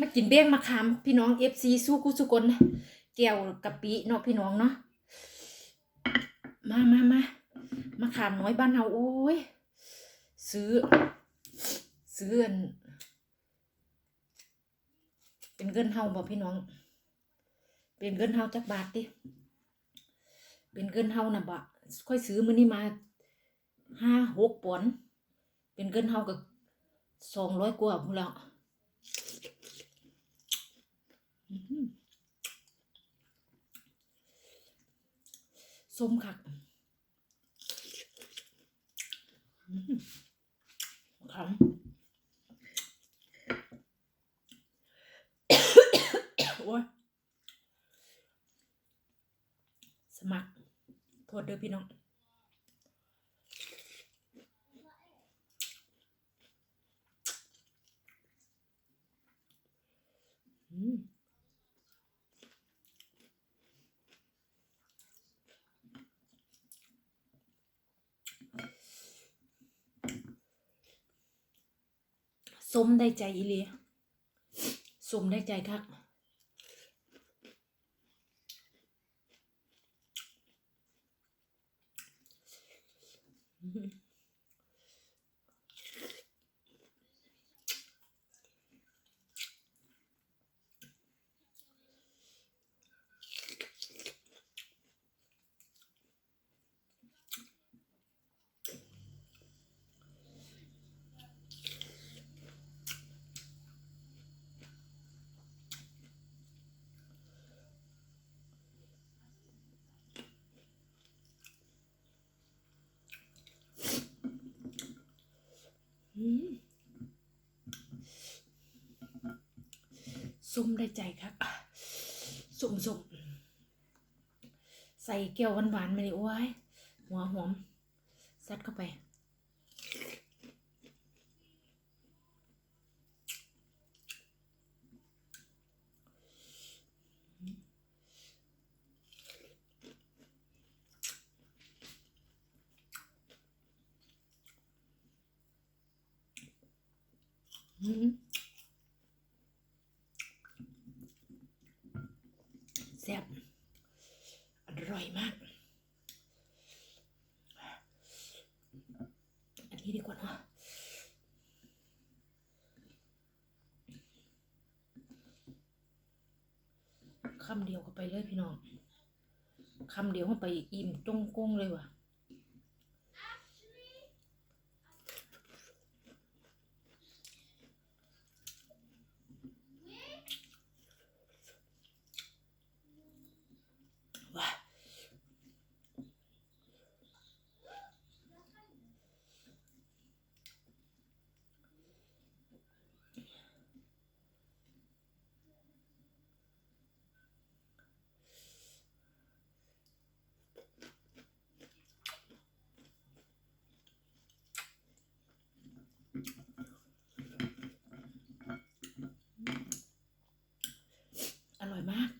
มากินเบี้ยงมะขามพี่น้องเอฟซีสู้กุสุกนแก้วกะปิเนาะพี่น้องเนาะมามามามาขามน้อยบ้านเฮาโอ้ย ซื้อ ซื้ออันเป็นเงินเฮาบ่พี่น้อง เป็นเงินเฮาจักบาทดิเป็นเงินเฮาน่ะบ่ค่อยซื้อมื้อนี้มาห้าหกปอนด์เป็นเงินเฮาก็สองร้อยกว่าพุ่นแล้ว อื้อหือ ส้มคักอื้อหือขำโอ้ยสมัคร โทษเด้อพี่น้องอืม สมได้ใจอีเลียสมได้ใจคักอืม ส้มได้ใจครับส้มส้มใส่แก้วหวานๆมาเลยโอ้ยหัวหอมซัดเข้าไปอืมแซ่บอ ร่อยมาก อันนี้ดีกว่าเนาะคำเดียวก็ไปเลยพี่น้องคำเดียวเข้าไปอิ่มจงกงเลยว่ะ ว้าอร่อยมาก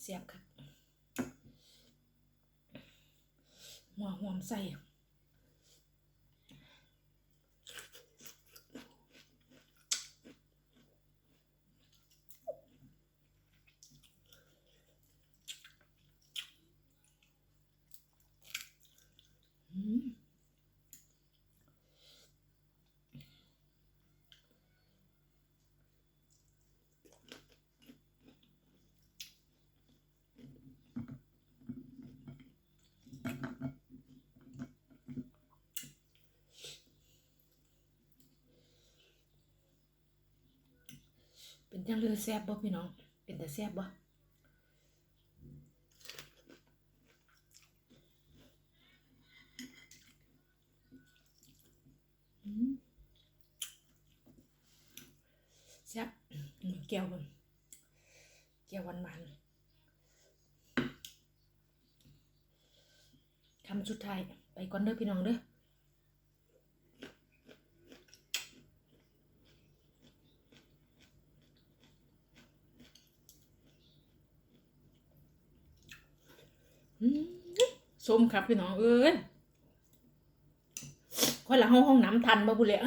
เสียบค่ะ หัวหอมใส่ อืม เป็นจังเลยแซ่บบ่พี่น้อง เป็นแต่แซ่บบ่อืมแซ่บแก้วมันแก้วหวานๆคำสุดท้าย ไปก่อนเด้อพี่น้องเด้อ ส้มครับพี่น้องเอ้ยค่อยละห้องห้องน้ำทันบ่บุเละ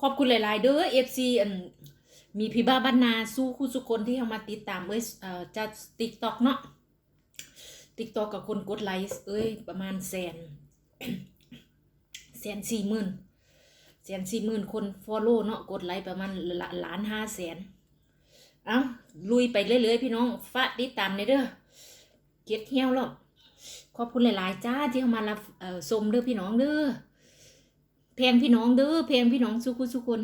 ขอบคุณหลาย ๆ เด้อ FC อันมีพี่บ้าบ้านนาสู้คู่สุคนที่เข้ามาติดตามเอ้ยเอ่อจะติ๊กต็อกเนาะติ๊กต็อกกับคนกดไลค์เอ้ยประมาณแสนแสนสี่หมื่นแสนสี่หมื่นคนฟอลโล่เนาะกดไลค์ประมาณล้านห้าแสน เอ้าลุยไปเรื่อย ๆ พี่น้องฝากติดตามในเด้อ เกียดเขี้ยวหรอกขอบคุณหลาย ๆ จ้าที่เข้ามารับเอ่อชมเด้อพี่น้องเด้อเพลงพี่น้องเด้อเพลงพี่น้องสุขุสุคน